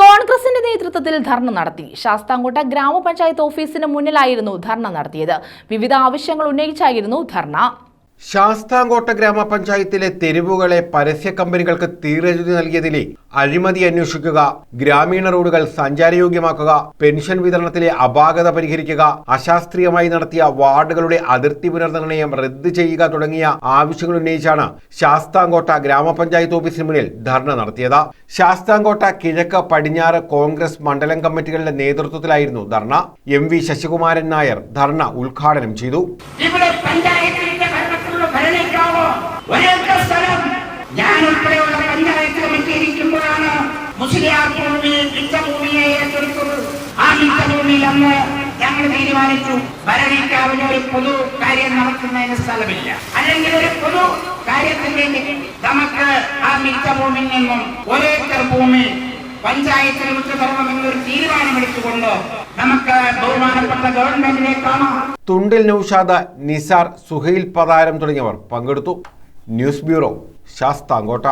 കോൺഗ്രസിന്റെ നേതൃത്വത്തിൽ ധർണ നടത്തി. ശാസ്താംകോട്ട ഗ്രാമപഞ്ചായത്ത് ഓഫീസിന് മുന്നിലായിരുന്നു ധർണ നടത്തിയത്. വിവിധ ആവശ്യങ്ങൾ ഉന്നയിച്ചായിരുന്നു ധർണ. ശാസ്താംകോട്ട ഗ്രാമപഞ്ചായത്തിലെ തെരുവുകളെ പരസ്യ കമ്പനികൾക്ക് തീരജുതി നൽകിയതിലെ അഴിമതി അന്വേഷിക്കുക ഗ്രാമീണ റോഡുകൾ സഞ്ചാരയോഗ്യമാക്കുക പെൻഷൻ വിതരണത്തിലെ അപാകത പരിഹരിക്കുക അശാസ്ത്രീയമായി നടത്തിയ വാർഡുകളുടെ അതിർത്തി പുനർനിർണയം റദ്ദ് ചെയ്യുക തുടങ്ങിയ ആവശ്യങ്ങൾ ഉന്നയിച്ചാണ് ശാസ്താംകോട്ട ഗ്രാമപഞ്ചായത്ത് ഓഫീസിന് മുന്നിൽ ധർണ നടത്തിയത്. ശാസ്താംകോട്ട കിഴക്ക് പടിഞ്ഞാറ് കോൺഗ്രസ് മണ്ഡലം കമ്മിറ്റികളുടെ നേതൃത്വത്തിലായിരുന്നു ധർണ. എം വി ശശികുമാരൻ നായർ ധർണ ഉദ്ഘാടനം ചെയ്തു. മുസ്ലിയാർ ഭൂമി മിച്ചഭൂമിയെ ഏറ്റെടുത്തത്. ആ മിച്ചഭൂമിയിൽ അന്ന് ഞങ്ങൾ തീരുമാനിച്ചു ഭരണിക്കാവിന് ഒരു പൊതു കാര്യം നടത്തുന്നതിന് സ്ഥലമില്ല. അല്ലെങ്കിൽ ഒരു പൊതു കാര്യത്തിന് നമുക്ക് ആ മിച്ചഭൂമിയിൽ നിന്നും ഒരേക്കർ ഭൂമി പഞ്ചായത്തിന് വിട്ടു തരണമെന്നൊരു തീരുമാനമെടുത്തുകൊണ്ട് നമുക്ക് ബഹുമാനപ്പെട്ട ഗവൺമെന്റിനെ കാണാം. തുണ്ടിൽ നൌഷാദ് നിസാർ സുഹൈൽ പതാരം തുടങ്ങിയവർ പങ്കെടുത്തു. News bureau Sasthamkotta.